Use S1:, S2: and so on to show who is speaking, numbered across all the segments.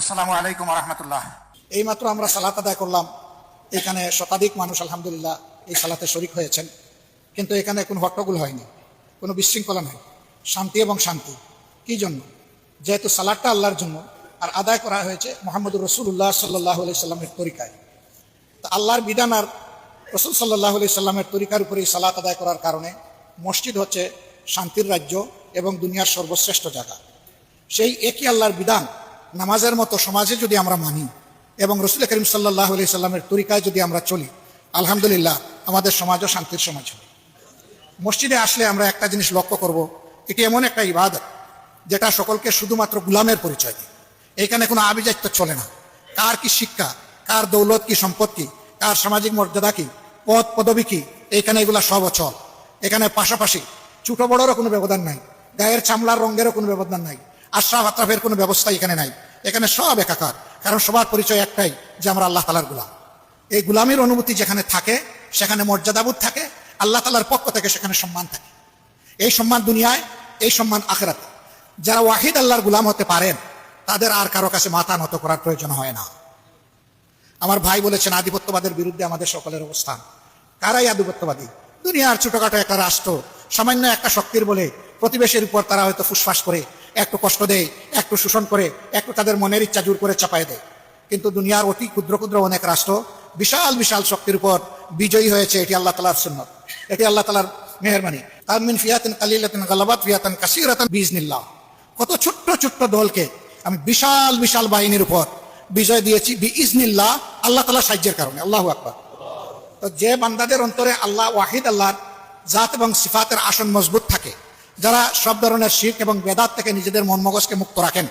S1: আসসালামু আলাইকুম রহমতুল্লাহ।
S2: এইমাত্র আমরা সালাত আদায় করলাম। এখানে শতাধিক মানুষ, আলহামদুলিল্লাহ, এই সালাতে শরিক হয়েছেন। কিন্তু এখানে কোনো হট্টগোল হয়নি, কোনো বিশৃঙ্খলা নাই। শান্তি এবং শান্তি। কি জন্য? যেহেতু সালাদটা আল্লাহর জন্য, আর আদায় করা হয়েছে মোহাম্মদুর রসুল্লাহ সাল্লাহ আলি সাল্লামের তরিকায়। তা আল্লাহর বিধান আর রসুল সাল্লাহ আলি সাল্লামের তরিকার উপরে এই সালাত আদায় করার কারণে মসজিদ হচ্ছে শান্তির রাজ্য এবং দুনিয়ার সর্বশ্রেষ্ঠ জায়গা। সেই একই আল্লাহর বিধান নামাজের মতো সমাজে যদি আমরা মানি এবং রসুল করিম সাল্লাহ আলি সাল্লামের তরিকায় যদি আমরা চলি, আলহামদুলিল্লাহ আমাদের সমাজও শান্তির সমাজ হবে। মসজিদে আসলে আমরা একটা জিনিস লক্ষ্য করব, এটি এমন একটা ইবাদত যেটা সকলকে শুধুমাত্র গুলামের পরিচয় দেয়। এখানে কোনো আবিজাত্য চলে না। কার কি শিক্ষা, কার দৌলত কি সম্পত্তি কার সামাজিক মর্যাদা কি পদ পদবী কি, এখানে এগুলা সব অচল। এখানে পাশাপাশি ছোট বড়রও কোনো ব্যবধান নাই, গায়ের চামড়ার রঙেরও কোনো ব্যবধান নাই আশরাফ আত্রাফের কোনো ব্যবস্থা এখানে নাই। এখানে সব একাকার। কারণ সবার পরিচয় একটাই যে আমরা আল্লাহ তালার গুলাম। এই গুলামের অনুভূতি যেখানে থাকে, সেখানে মর্যাদাবোধ থাকে, আল্লাহ তালার পক্ষ থেকে সেখানে সম্মান থাকে। এই সম্মান দুনিয়ায়, এই সম্মান আখেরাতে। যারা ওয়াহিদ আল্লাহর গুলাম হতে পারেন, তাদের আর কারও কাছে মাথা নত করার প্রয়োজন হয় না। আমার ভাই বলেছেন, আধিপত্যবাদের বিরুদ্ধে আমাদের সকলের অবস্থান। কারাই আধিপত্যবাদী? দুনিয়ার ছোটখাটো একটা রাষ্ট্র, সামান্য একটা শক্তির বলে প্রতিবেশের উপর তারা হয়তো ফুসফাস করে, একটু কষ্ট দেয়, একটু শোষণ করে, একটু তাদের মনের ইচ্ছা জোর করে চাপায় দেয়। কিন্তু দুনিয়ার অতি ক্ষুদ্র ক্ষুদ্র অনেক রাষ্ট্র বিশাল বিশাল শক্তির উপর বিজয়ী হয়েছে, এটি আল্লাহ তালার সুন্নত। এটি আল্লাহ তালার মেহরবানি। তামিন ফিয়াতিন কালিলাতিন গালাবাত, ফিয়াতান কাসিরাতান বিজনিল্লাহ কত ছোট্ট ছোট্ট দলকে আমি বিশাল বিশাল বাহিনীর উপর বিজয় দিয়েছি বি ইজনিল্লাহ আল্লাহ তালা সাহায্যের কারণে। আল্লাহ আকবর। তো যে বান্দাদের অন্তরে আল্লাহ ওয়াহিদ, আল্লাহর জাত এবং সিফাতের আসন মজবুত থাকে যারা সব ধরনের শিখ এবং বেদাত থেকে নিজেদের মন মগজকে মুক্ত রাখেন,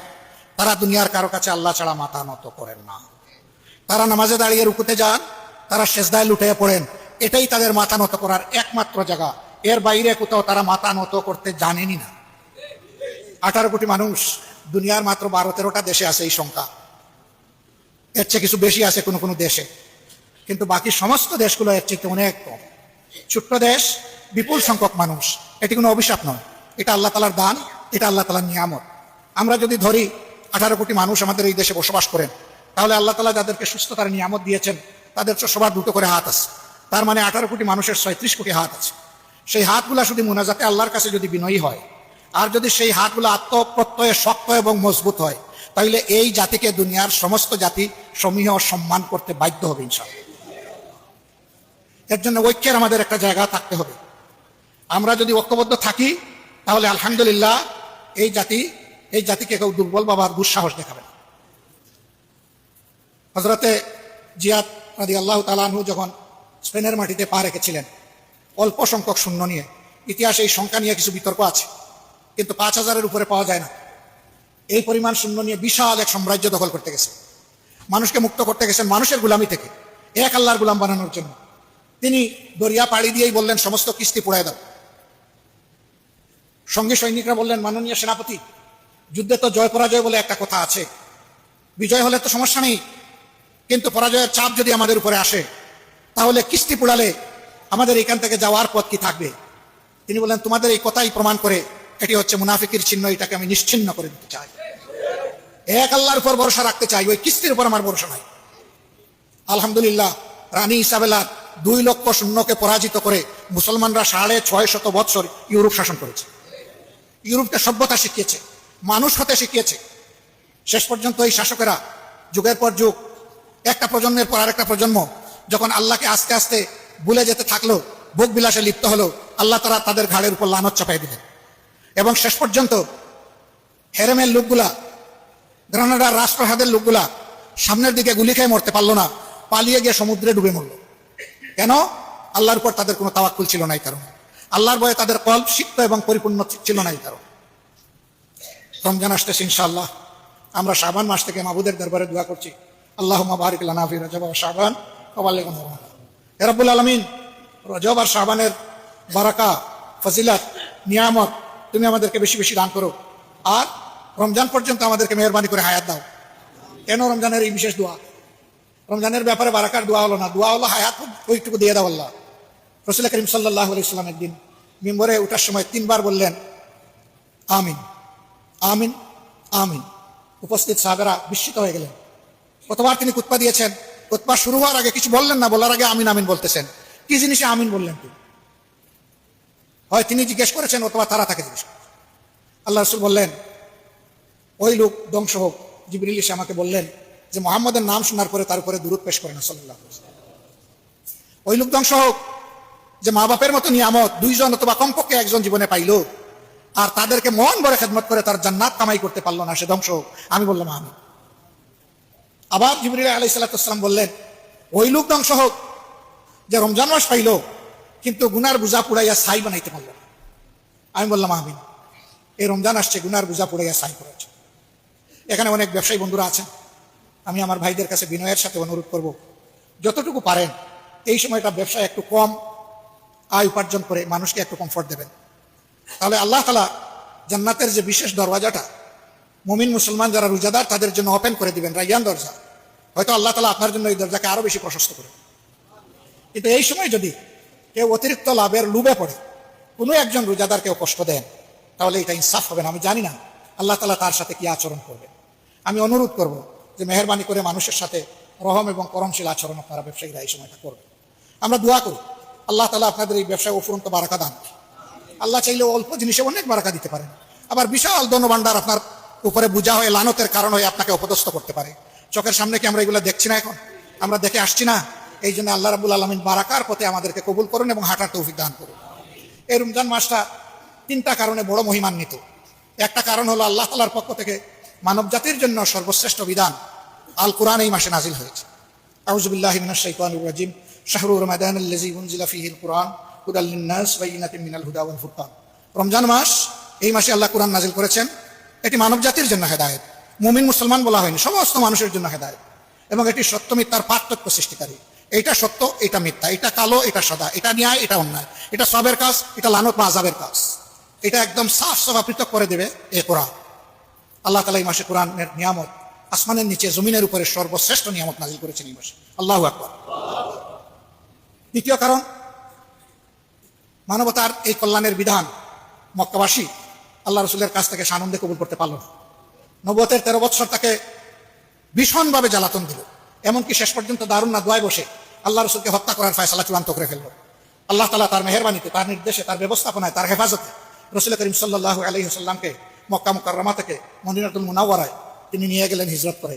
S2: তারা দুনিয়ার কারও কাছে আল্লাহ ছাড়া মাথা নত করেন না। তারা নামাজে দাঁড়িয়ে রুকুতে যান, তারা শেষদায় লুটে পড়েন, এটাই তাদের মাথা নত করার একমাত্র জায়গা। এর বাইরে কোথাও তারা মাথা নত করতে জানেনই না। আঠারো কোটি মানুষ, দুনিয়ার মাত্র বারো তেরোটা দেশে আছে এই সংখ্যা। এর চেয়ে কিছু বেশি আছে কোনো কোনো দেশে। কিন্তু বাকি সমস্ত দেশগুলো এর চেয়ে অনেক কম। ছোট্ট দেশ, বিপুল সংখ্যক মানুষ। এটি কোনো অভিশাপ নয়। এটা আল্লাহ তালার দান, এটা আল্লাহ তালার নিয়ামত। আমরা যদি ধরি, আঠারো কোটি মানুষ আমাদের এই দেশে বসবাস করেন, তাহলে আল্লাহ তালা যাদেরকে সুস্থতার নিয়ামত দিয়েছেন, তাদের সবার দুটো করে হাত আছে। তার মানে আঠারো কোটি মানুষের ছয়ত্রিশ কোটি হাত আছে। সেই হাতগুলা শুধু মোনাজাতে আল্লাহর কাছে যদি বিনয়ী হয়, আর যদি সেই হাতগুলো আত্মপ্রত্যয়ে শক্ত এবং মজবুত হয় তাহলে এই জাতিকে দুনিয়ার সমস্ত জাতি সমীহ সম্মান করতে বাধ্য হবে ইনশাল্লাহ এর জন্য ঐক্যের আমাদের একটা জায়গা থাকতে হবে। আমরা যদি ঐক্যবদ্ধ থাকি তাহলে আলহামদুলিল্লাহ, এই জাতি, এই জাতিকে কেউ দুর্বল বাবার দুঃসাহস দেখাবে না। হজরতে জিয়াদ রাদি আল্লাহ তালাহু যখন স্পেনের মাটিতে পা রেখেছিলেন, অল্প সংখ্যক শূন্য নিয়ে, ইতিহাসে এই সংখ্যা নিয়ে কিছু বিতর্ক আছে, কিন্তু পাঁচ হাজারের উপরে পাওয়া যায় না। এই পরিমাণ শূন্য নিয়ে বিশাল এক সাম্রাজ্য দখল করতে গেছে। মানুষকে মুক্ত করতে গেছেন মানুষের গুলামি থেকে, এক আল্লাহর গুলাম বানানোর জন্য। তিনি দরিয়া পাড়ি দিয়েই বললেন, সমস্ত কিস্তি পুড়ায় দাও। সঙ্গে সৈনিকরা বললেন, মাননীয় সেনাপতি, যুদ্ধে তো জয় পরাজয় বলে একটা কথা আছে। বিজয় হলে তো সমস্যা নেই। কিন্তু পরাজয়ের চাপ যদি আমাদের উপরে আসে, তাহলে কিস্তি পুড়ালে আমাদের এখান থেকে যাওয়ার পথ কি থাকবে? তিনি বললেন, তোমাদের এই কথাই প্রমাণ করে এটি হচ্ছে মুনাফিকের চিহ্ন, এটাকে আমি নিশ্চিন্ন করে দিতে চাই। এক আল্লাহর উপর ভরসা রাখতে চাই, ওই কিস্তির উপর আমার ভরসা নাই। আলহামদুলিল্লাহ, রানী ইসাবেলা দুই লক্ষ শূন্যকে পরাজিত করে মুসলমানরা সাড়ে ছয় শত বৎসর ইউরোপ শাসন করেছে। ইউরোপকে সভ্যতা শিখিয়েছে, মানুষ হতে শিখিয়েছে। শেষ পর্যন্ত এই শাসকেরা যুগের পর যুগ, একটা প্রজন্মের পর আরেকটা প্রজন্ম, যখন আল্লাহকে আস্তে আস্তে ভুলে যেতে থাকল, ভোগ বিলাসে লিপ্ত হলো, আল্লাহ তারা তাদের ঘাড়ের উপর লানত চাপাই দিলেন। এবং শেষ পর্যন্ত হেরেমের লোকগুলা, গ্রানাডার রাষ্ট্রহাদের লোকগুলা সামনের দিকে গুলি খেয়ে মরতে পারল না, পালিয়ে গিয়ে সমুদ্রে ডুবে মরল। কেন? আল্লাহর উপর তাদের কোনো তাওয়াক্কুল ছিল না এই কারণে। আল্লাহর বয়ে তাদের কল সিক্ত এবং পরিপূর্ণ ছিল না এই কারণে রমজান আসতেছে, ইনশাআল্লাহ। আমরা শাবান মাস থেকে মাবুদের দরবারে দোয়া করছি। আল্লাহ বারিক লানাফি রজব শাবান হেরাবুল আলমিন, রজব আর শাবানের বারাকা, ফজিলাত, নিয়ামত তুমি আমাদেরকে বেশি বেশি দান করো। আর রমজান পর্যন্ত আমাদেরকে মেহরবানি করে হায়াত দাও। কেন রমজানের এই বিশেষ দোয়া? রমজানের ব্যাপারে বারাকার দোয়া হলো না। দোয়া হলো হায়াত, ওইটুকু দিয়ে দাও আল্লাহ। রসুল করিম সাল্লাহ আলাইসাল্লাম একদিন মিম্বরে ওঠার সময় তিনবার বললেন, আমিন আমিন আমিন। উপস্থিত সাহেবেরা বিস্মিত হয়ে গেলেন। কতবার তিনি কুৎপা দিয়েছেন। কুৎপা শুরু হওয়ার আগে কিছু বললেন না, বলার আগে আমিন আমিন বলতেছেন। কি জিনিসে আমিন বললেন তিনি? হয় তিনি জিজ্ঞেস করেছেন অথবা তারা তাকে জিজ্ঞেস করেছেন। আল্লাহ রসুল বললেন, ওই লোক ধ্বংস হোক। জিবরিল এসে আমাকে বললেন যে, মোহাম্মদের নাম শোনার পরে তার উপরে দূরত পেশ করেন সাল্লাহ ওই লোক ধ্বংস হোক যে মা বাপের মতো নিয়ামত, দুইজন অথবা কমপক্ষে একজন জীবনে পাইল। আর তাদেরকে মন ভরে খেদমত করে তার জান্নাত কামাই করতে পারল না, সে ধ্বংস। আমি বললাম আমি আবার জিবরিল আলাই সাল্লাতাম বললেন, ওই লোক ধ্বংস হোক, যে রমজান মাস পাইল, কিন্তু গুনার বুঝা পুড়াইয়া ছাই বানাইতে পারল না। আমি বললাম আমি এই রমজান আসছে, গুনার বুঝা পুড়াইয়া ছাই করেছে এখানে অনেক ব্যবসায়ী বন্ধুরা আছেন। আমি আমার ভাইদের কাছে বিনয়ের সাথে অনুরোধ করব, যতটুকু পারেন, এই সময়টা ব্যবসায় একটু কম আয় উপার্জন করে মানুষকে একটু কমফর্ট দেবেন। তাহলে আল্লাহ তালা জান্নাতের যে বিশেষ দরওয়াজাটা, মুমিন, মুসলমান যারা রোজাদার, তাদের জন্য ওপেন করে দিবেন, রাইয়ান দরজা। হয়তো আল্লাহ তালা আপনার জন্য এই দরজাকে আরও বেশি প্রশস্ত করে কিন্তু এই সময় যদি কেউ অতিরিক্ত লাভের লুবে পড়ে, কোনো একজন রোজাদার কেউ কষ্ট দেন, তাহলে এটা ইনসাফ হবে না। আমি জানি না আল্লাহ তালা তার সাথে কি আচরণ করবে আমি অনুরোধ করব যে মেহরবানি করে মানুষের সাথে রহম এবং করমশীল আচরণ আপনারা ব্যবসায়ীরা এই সময়টা করবে আমরা দোয়া করি আল্লাহ তালা আপনাদের এই ব্যবসায় অফুরন্ত বারাকা দান আল্লাহ চাইলে অল্প জিনিসে অনেক বারাকা দিতে পারেন। আবার বিশাল ধনভাণ্ডার আপনার উপরে বোঝা হয়ে, লানতের কারণ হয়ে আপনাকে অপদস্থ করতে পারে। চোখের সামনে কি আমরা এগুলো দেখছি না এখন? আমরা দেখে আসছি না? এই জন্য আল্লাহ রাবুল আলমিন বারাকার পথে আমাদেরকে কবুল করুন এবং হাঁটার তৌফিক দান করুন। এই রমজান মাসটা তিনটা কারণে বড় মহিমান্বিত। একটা কারণ হলো আল্লাহ তালার পক্ষ থেকে মানব জাতির জন্য সর্বশ্রেষ্ঠ বিধান আল কোরআন এই মাসে নাজিল হয়েছে। আউজুবিল্লাহ শাইতানির রাজিম। শাহরু রমাদান উনজিলা ফীহিল কুরআন, হুদাল লিন-নাস বাইয়িনাতিন মিনাল হুদা ওয়াল ফুরকান। রমজান মাস, এই মাসে আল্লাহ কোরআন নাজিল করেছেন। এটি মানব জাতির জন্য হেদায়েত। মুমিন মুসলমান বলা হয়নি, সমস্ত মানুষের জন্য হেদায়েত। এবং এটি সত্য মিথ্যার পার্থক্য সৃষ্টিকারী। এটা সত্য, এটা মিথ্যা। এটা কালো, এটা সাদা। এটা ন্যায়, এটা অন্যায়। এটা সবের কাজ, এটা লানত বা আজাবের কাজ। এটা একদম সাফ সাফা পৃথক করে দেবে এ কোরআন। আল্লাহ তালা এই মাসে কোরআনের নিয়ামত আসমানের নিচে, জমিনের উপরে সর্বশ্রেষ্ঠ নিয়ামত নাজিল করেছেন এই মাসে। আল্লাহ আকবর। দ্বিতীয় কারণ, মানবতার এই কল্যাণের বিধান মক্কাবাসী আল্লাহ রসুলের কাছ থেকে সানন্দে কবুল করতে পারল নবতের তেরো বৎসর তাকে ভীষণভাবে জ্বালাতন দিল। এমনকি শেষ পর্যন্ত দারুণ না দোয়ায় বসে আল্লাহ রসুলকে হত্যা করার ফয়সালা চূড়ান্ত করে ফেলল। আল্লাহ তালা তার মেহরবানিতে, তার নির্দেশে, তার ব্যবস্থাপনায়, তার হেফাজতে রসুল করিম সাল্লাহ আলহিহাল্লামকে মক্কা মুকাররমা থেকে মদিনাতুল মুনাওয়ারায় তিনি নিয়ে গেলেন হিজরত করে।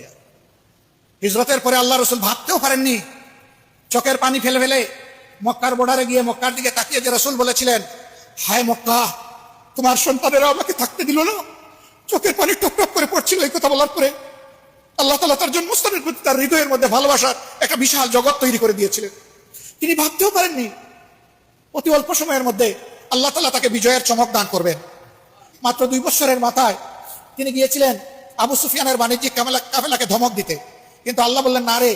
S2: হিজরতের পরে আল্লাহ রসুল ভাবতেও পারেননি চোখের পানি ফেলে ফেলে মক্কার বর্ডারে গিয়ে মক্কার দিকে তাকিয়ে যে রসুল বলেছিলেন, হায় মক্কা, তোমার সন্তানেরা আমাকে থাকতে দিল না। চোখের পানি টপ টপ করে পড়ছিল এই কথা বলার পরে। আল্লাহ তালা তার জন্মস্থানের প্রতি তার হৃদয়ের মধ্যে ভালোবাসার একটা বিশাল জগৎ তৈরি করে দিয়েছিলেন। তিনি ভাবতেও পারেননি, অতি অল্প সময়ের মধ্যে আল্লাহ তালা তাকে বিজয়ের চমক দান করবেন। মাত্র দুই বছরের মাথায় তিনি গিয়েছিলেন আবু সুফিয়ানের বাণিজ্যিক কামেলা কাফেলাকে ধমক দিতে। কিন্তু আল্লাহ বললেন, না রে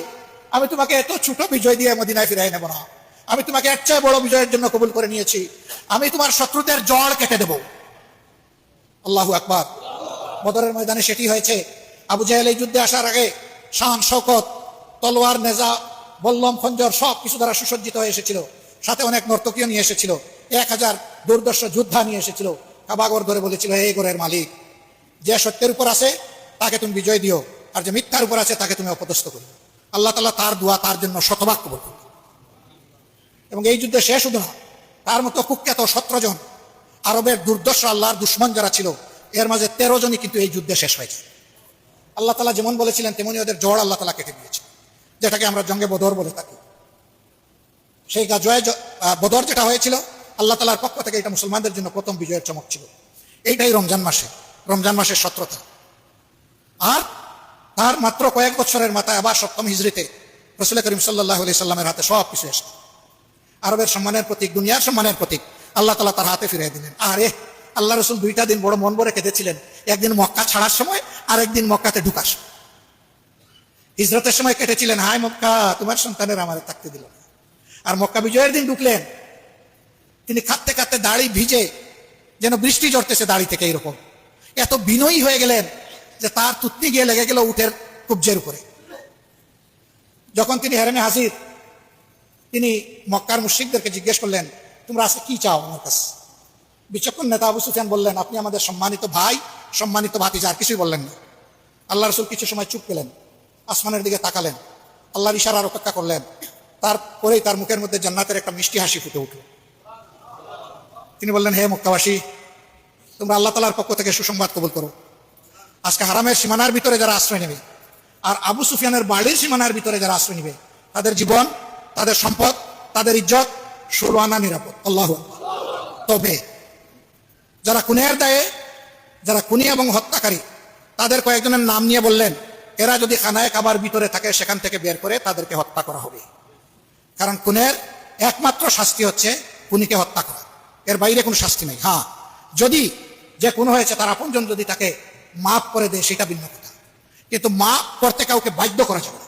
S2: আমি তোমাকে এত ছোট বিজয় দিয়ে মদিনায় ফিরাই নেব না। আমি তোমাকে এর চেয়ে বড় বিজয়ের জন্য কবুল করে নিয়েছি। আমি তোমার শত্রুদের জড় কেটে দেব। আল্লাহু আকবার। বদরের ময়দানে সেটি হয়েছে। আবু জাহেল এই যুদ্ধে আসার আগে শান শকত তলোয়ার, নেজা, বল্লম, খঞ্জর সব কিছু দ্বারা সুসজ্জিত হয়ে এসেছিল। সাথে অনেক নর্তকীয় নিয়ে এসেছিল। এক হাজার দুর্দর্শ যোদ্ধা নিয়ে এসেছিল। কাবাগর ধরে বলেছিল এই গোরের মালিক, যে সত্যের উপর আছে, তাকে তুমি বিজয় দিও। আর যে মিথ্যার উপর আছে, তাকে তুমি অপদস্থ করো। আল্লাহ তালা তার দোয়া তার জন্য শতভাগ কবল এবং এই যুদ্ধে শেষ শুধু না। তার মতো কুখ্যাত সতেরো জন আরবের দুর্দর্শ আল্লাহর দুশ্মন যারা ছিল, এর মাঝে তেরো জনই কিন্তু এই যুদ্ধে শেষ হয়েছে। আল্লাহ তালা যেমন বলেছিলেন, তেমনি ওদের জড় আল্লাহ তালা কেটে দিয়েছে, যেটাকে আমরা জঙ্গে বদর বলে থাকি। সেই জয় বদর যেটা হয়েছিল, আল্লাহ তালার পক্ষ থেকে এটা মুসলমানদের জন্য প্রথম বিজয়ের চমক ছিল। এইটাই রমজান মাসে, রমজান মাসের সত্রতা। আর তার মাত্র কয়েক বছরের মাথায় আবার সপ্তম হিজড়িতে রসুল করিম সাল্লাহ আলি সাল্লামের হাতে সব কিছু এসে আরবের সম্মানের প্রতীক, দুনিয়ার সম্মানের প্রতীক, আল্লাহ তালা তার হাতে ফিরিয়ে দিলেন। আরে, আল্লাহ রসুল দুইটা দিন বড় মন ভরে কেঁদেছিলেন। একদিন মক্কা ছাড়ার সময় আর একদিন মক্কাতে ঢুকার সময়। হিজরতের সময় কেটেছিলেন, হায় মক্কা, তোমার সন্তানের আমাদের থাকতে দিল আর মক্কা বিজয়ের দিন ঢুকলেন। তিনি খাটতে খাটতে দাড়ি ভিজে, যেন বৃষ্টি জড়তেছে দাড়ি থেকে এরকম। এত বিনয়ী হয়ে গেলেন যে তার তুতনি গিয়ে লেগে গেল উঠের কুবজের উপরে। যখন তিনি হেরেমে হাজির, তিনি মক্কার মুশ্রিকদেরকে জিজ্ঞেস করলেন, তোমরা আজকে কি চাও আমার কাছে? বিচক্ষণ নেতা আবু সুফিয়ান বললেন, আপনি আমাদের সম্মানিত ভাই, সম্মানিত ভাতিজা, আর কিছুই বললেন না। আল্লাহ রসুল কিছু সময় চুপ পেলেন আসমানের দিকে তাকালেন, আল্লাহর ইশারার অপেক্ষা করলেন। তারপরেই তার মুখের মধ্যে জান্নাতের একটা মিষ্টি হাসি ফুটে উঠল। তিনি বললেন, হে মক্কাবাসী, তোমরা আল্লাহ তালার পক্ষ থেকে সুসংবাদ কবুল করো। আজকে হারামের সীমানার ভিতরে যারা আশ্রয় নেবে, আর আবু সুফিয়ানের বাড়ির সীমানার ভিতরে যারা আশ্রয় নেবে, তাদের জীবন, তাদের সম্পদ, তাদের ইজ্জত ষোলো নিরাপদ। আল্লাহ তবে যারা খুনের দায়ে, যারা খুনি এবং হত্যাকারী, তাদের কয়েকজনের নাম নিয়ে বললেন, এরা যদি খানায় কাবার ভিতরে থাকে, সেখান থেকে বের করে তাদেরকে হত্যা করা হবে। কারণ খুনের একমাত্র শাস্তি হচ্ছে খুনিকে হত্যা করা। এর বাইরে কোনো শাস্তি নেই। হ্যাঁ যদি যে খুন হয়েছে, তার আপনজন যদি তাকে মাফ করে দেয় সেটা ভিন্ন কথা। কিন্তু মাফ করতে কাউকে বাধ্য করা যাবে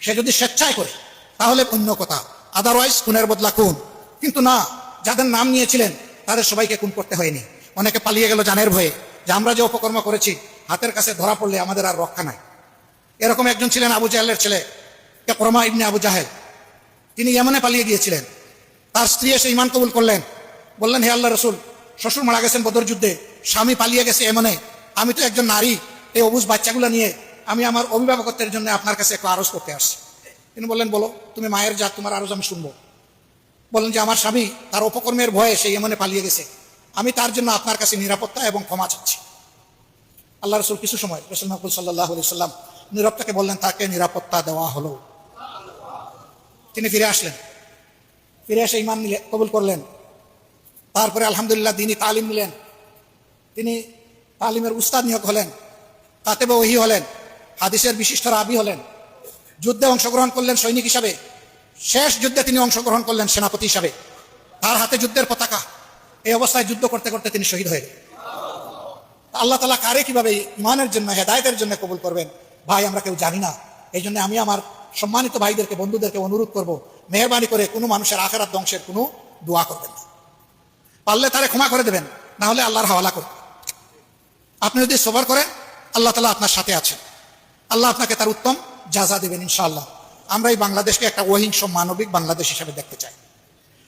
S2: সে যদি স্বেচ্ছায় করে, তাহলে অন্য কথা। আদারওয়াইজ খুনের বদলা খুন। কিন্তু না, যাদের নাম নিয়েছিলেন, তাদের সবাইকে খুন করতে হয়নি। অনেকে পালিয়ে গেল জানের ভয়ে। যে আমরা যে অপকর্ম করেছি, হাতের কাছে ধরা পড়লে আমাদের আর রক্ষা নাই। এরকম একজন ছিলেন আবু জাহেলের ছেলে করমা ইবনে আবু জাহেল। তিনি ইয়েমনে পালিয়ে গিয়েছিলেন। তার স্ত্রী এসে ইমান কবুল করলেন। বললেন, হে আল্লাহ রসুল, শ্বশুর মারা গেছেন বদর যুদ্ধে স্বামী পালিয়ে গেছে এমনে আমি তো একজন নারী, এই অবুজ বাচ্চাগুলো নিয়ে আমি আমার অভিভাবকত্বের জন্য আপনার কাছে একটু আরজ করতে আসছি। তিনি বললেন, বলো, তুমি মায়ের জাত, তোমার আরজ আমি শুনব। বললেন যে, আমার স্বামী তার অপকর্মের ভয়ে সেই এমনে পালিয়ে গেছে। আমি তার জন্য আপনার কাছে নিরাপত্তা এবং ক্ষমা চাচ্ছি। আল্লাহ রসুল কিছু সময় রসুল মাহবুল সাল্লাহ সাল্লাম নিরবতাকে বললেন, তাকে নিরাপত্তা দেওয়া হলো। তিনি ফিরে আসলেন। ফিরে এসে ইমান নিলে, কবুল করলেন। তারপরে আলহামদুলিল্লাহ তিনি তালিম নিলেন। তিনি তালিমের উস্তাদ নিয়োগ হলেন, কাতেবে ওহি হলেন, হাদিসের বিশিষ্ট রাবি হলেন। যুদ্ধে অংশগ্রহণ করলেন সৈনিক হিসাবে, শেষ যুদ্ধে তিনি অংশগ্রহণ করলেন সেনাপতি হিসাবে। তার হাতে যুদ্ধের পতাকা, এই অবস্থায় যুদ্ধ করতে করতে তিনি শহীদ হয়ে আল্লাহ তালা কারে কীভাবে ইমানের জন্য, হেদায়তের জন্য কবুল করবেন? ভাই, আমরা কেউ জানি না। এই জন্য আমি আমার সম্মানিত ভাইদেরকে, বন্ধুদেরকে অনুরোধ করব, মেহরবানি করে কোনো মানুষের আখেরাত ধ্বংসের কোনো দোয়া করবেন না। পারলে তারে ক্ষমা করে দেবেন, না হলে আল্লাহর হাওয়ালা করবেন। আপনি যদি সবার করেন, আল্লাহ তালা আপনার সাথে আছেন। আল্লাহ আপনাকে তার উত্তম যাজা দেবেন ইনশাআল্লাহ। আমরা এই বাংলাদেশকে একটা অহিংস মানবিক বাংলাদেশ হিসেবে দেখতে চাই।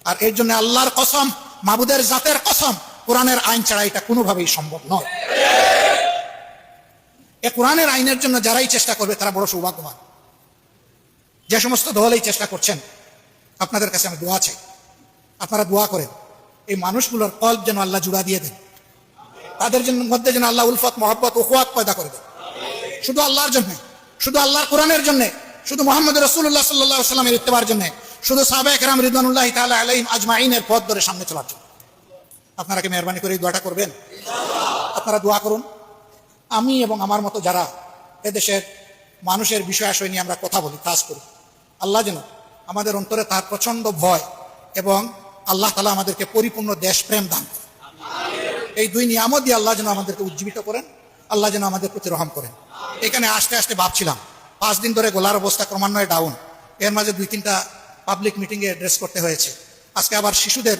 S2: আর এর জন্য আল্লাহর কসম, মাবুদের জাতের কসম, কোরআনের আইন ছাড়া এটা কোনোভাবেই সম্ভব নয়। এ কোরআনের আইনের জন্য যারাই চেষ্টা করবে, তারা বড় সৌভাগ্যবান। যে সমস্ত দল এই চেষ্টা করছেন, আপনাদের কাছে আমি দোয়া চাই। আপনারা দোয়া করেন, এই মানুষগুলোর কল্প যেন আল্লাহ জুড়া দিয়ে দেন। তাদের মধ্যে যেন আল্লাহ উলফত, মহব্বত ওহুয়াত পয়দা করে দেন শুধু আল্লাহর জন্য, শুধু আল্লাহর কোরআনের জন্য, শুধু মোহাম্মদ রসুল্লাহ সাল্লাহ সাল্লামের ইত্তেবার জন্য, শুধু সাবেক রাম রিদানুল্লাহ তালা আলাইম আজমাইনের পথ ধরে সামনে চলার জন্য। আপনারা কি মেহরবানি করে এই দোয়াটা করবেন? আপনারা দোয়া করুন। আমি এবং আমার মতো যারা এদেশের মানুষের বিষয় আশয় নিয়ে আমরা কথা বলি, কাজ করি, আল্লাহ যেন আমাদের অন্তরে তার প্রচণ্ড ভয় এবং আল্লাহ তালা আমাদেরকে পরিপূর্ণ দেশপ্রেম দান করেন। এই দুই নিয়ামত দিয়ে আল্লাহ যেন আমাদেরকে উজ্জীবিত করেন, আল্লাহ যেন আমাদের প্রতি রহম করেন। এখানে আস্তে আস্তে ভাবছিলাম, পাঁচ দিন ধরে গোলার অবস্থা ক্রমান্বয়ে ডাউন এর মাঝে দুই তিনটা পাবলিক মিটিংয়ে অ্যাড্রেস করতে হয়েছে। আজকে আবার শিশুদের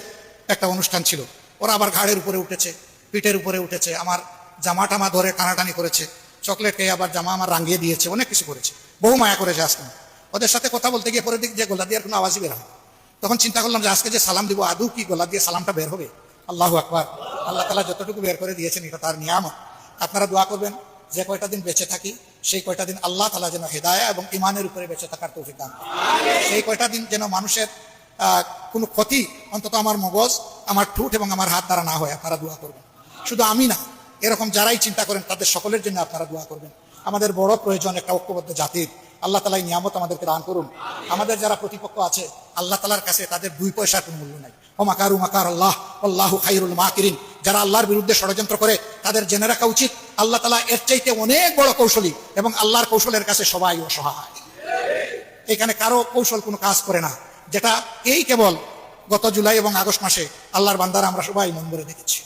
S2: একটা অনুষ্ঠান ছিল। ওরা আবার ঘাড়ের উপরে উঠেছে, পিঠের উপরে উঠেছে, আমার জামা টামা ধরে টানাটানি করেছে চকলেট খেয়ে আবার জামা আমার রাঙিয়ে দিয়েছে, অনেক কিছু করেছে। বহু মায়া করেছে আজকে। ওদের সাথে কথা বলতে গিয়ে পরে দিক যে গোলা দিয়ে কোনো আওয়াজই বের হয় তখন চিন্তা করলাম যে আজকে যে সালাম দিব, আদৌ কি গোলা দিয়ে সালামটা বের হবে? আল্লাহ আকবার। আল্লাহ তালা যতটুকু বের করে দিয়েছেন এটা তার নিয়ামত। আপনারা দোয়া করবেন যে কয়টা দিন বেঁচে থাকি সেই কয়টা দিন আল্লাহ তালা যেন হেদায়া এবং ইমানের উপরে বেঁচে থাকার তৌফিক দান সেই কয়টা দিন যেন মানুষের কোনো ক্ষতি অন্তত আমার মগজ আমার ঠুট এবং আমার হাত দ্বারা না হয় আপনারা দোয়া করবেন। শুধু আমি না এরকম যারাই চিন্তা করেন তাদের সকলের জন্য আপনারা দোয়া করবেন। আমাদের বড় প্রয়োজন একটা ঐক্যবদ্ধ জাতির আল্লাহ তালা নিয়ামত আমাদেরকে দান করুন। আমাদের যারা প্রতিপক্ষ আছে, আল্লাহ তালার কাছে তাদের দুই পয়সার কোনো মূল্য নাই। ও মাকারু মাকার আল্লাহ আল্লাহ খাইরুল মাকিরিন। যারা আল্লাহর বিরুদ্ধে ষড়যন্ত্র করে, তাদের জেনে রাখা উচিত, আল্লাহ তালা এর চাইতে অনেক বড় কৌশলী এবং আল্লাহর কৌশলের কাছে সবাই অসহায়। এখানে কারও কৌশল কোনো কাজ করে না, যেটা এই কেবল গত জুলাই এবং আগস্ট মাসে আল্লাহর বান্দারা আমরা সবাই মন ভরে দেখেছি।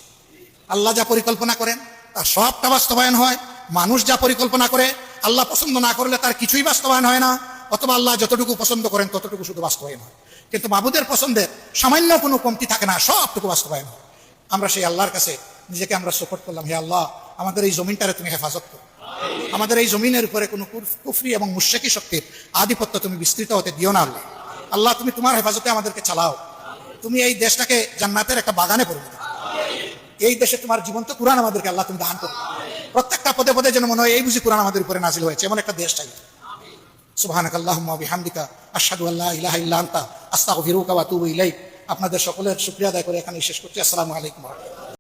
S2: আল্লাহ যা পরিকল্পনা করেন, তার সবটা বাস্তবায়ন হয়, মানুষ যা পরিকল্পনা করে আল্লাহ পছন্দ না করলে তার কিছুই বাস্তবায়ন হয় না, অথবা আল্লাহ যতটুকু পছন্দ করেন ততটুকু শুধু বাস্তবায়ন হয়। কিন্তু মাবুদের পছন্দের সামান্য কোনো কমতি থাকে না, সবটুকু বাস্তবায়ন হয়। আমরা সেই আল্লাহর কাছে নিজেকে আমরা সাপোর্ট করলাম, হে আল্লাহ, আমাদের এই জমিনটারে তুমি হেফাজত করো। আমাদের এই জমিনের উপরে কোনো কুফ- কুফরি এবং মুশেকি শক্তির আধিপত্য তুমি বিস্তৃত হতে দিও না আল্লাহ। আল্লাহ, তুমি তোমার হেফাজতে আমাদেরকে চালাও। তুমি এই দেশটাকে জান্নাতের একটা বাগানে পরিণত এই দেশে তোমার জীবন্ত কোরআন আমাদেরকে আল্লাহ তুমি দান করো। প্রত্যেকটা পদে পদে যেন মনে হয় এই বুঝি কোরআন আমাদের উপরে নাজিল হয়েছে, এমন একটা দেশ চাই। সুবহানাক আল্লাহ বিহামদিকা আশাদু আল্লাহ ইলাহ আনতা, আস্তাগফিরুকা ওয়া আতুবু ইলাইক। আপনাদের সকলের শুকরিয়া আদায় করে এখানে শেষ করছি। আসসালামু আলাইকুম